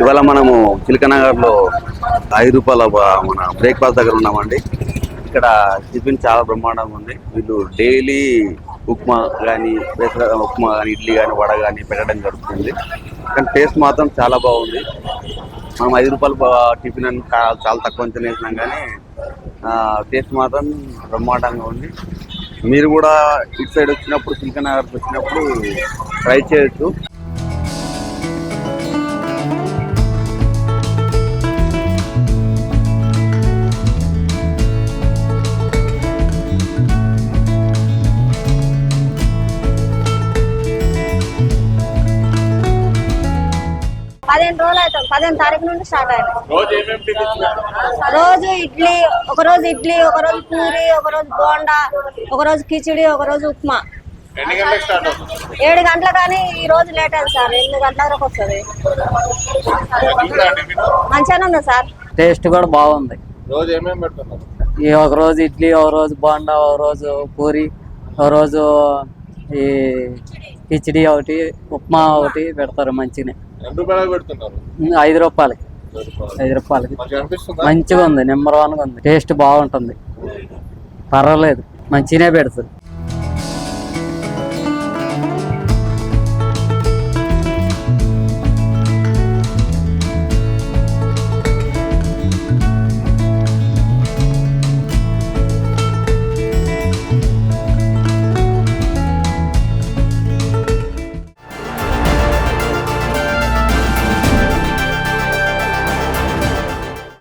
ఇవాళ మనము చిలకనగర్లో ఐదు రూపాయల మన బ్రేక్ఫాస్ట్ దగ్గర ఉన్నామండి. ఇక్కడ టిఫిన్ చాలా బ్రహ్మాండంగా ఉంది. వీళ్ళు డైలీ ఉప్మా కానీ ఉప్మా కానీ ఇడ్లీ కానీ వడ కానీ పెట్టడం జరుగుతుంది. కానీ టేస్ట్ మాత్రం చాలా బాగుంది. మనం ఐదు రూపాయలు టిఫిన్ అని చాలా తక్కువ తినేసినాం కానీ టేస్ట్ మాత్రం బ్రహ్మాండంగా ఉంది. మీరు కూడా ఇటు సైడ్ వచ్చినప్పుడు చిలకనగర్కి వచ్చినప్పుడు ట్రై చేయొచ్చు. పదిహేను రోజులు అవుతాం. పదిహేను తారీఖు నుండి స్టార్ట్ అయింది రోజు ఇడ్లీ ఒక రోజు ఇడ్లీ ఒక రోజు పూరి ఒక రోజు బోండా ఒక రోజు కిచిడి ఒక రోజు ఉప్మా. ఎన్ని గంటలకు స్టార్ట్ అవుతుంది? ఏడు గంటల కానీ ఈ రోజు లేట్ అయింది సార్. ఎనిమిది గంటల వరకు వస్తుంది. మంచిగానే ఉంది సార్. టేస్ట్ కూడా బాగుంది. రోజు ఏమేమి పెడుతున్నారు? ఈ ఒక రోజు ఇడ్లీ ఒక రోజు బోండా ఒక రోజు పూరి ఒక రోజు ఈ కిచిడి ఒకటి ఉప్మా ఒకటి పెడతారు మంచిగా ఐదు రూపాయలకి. ఐదు రూపాయలకి. మంచిగా ఉంది నెంబర్ వన్గా ఉంది. టేస్ట్ బాగుంటుంది. పర్వాలేదు. మంచిగానే పెడుతుంది.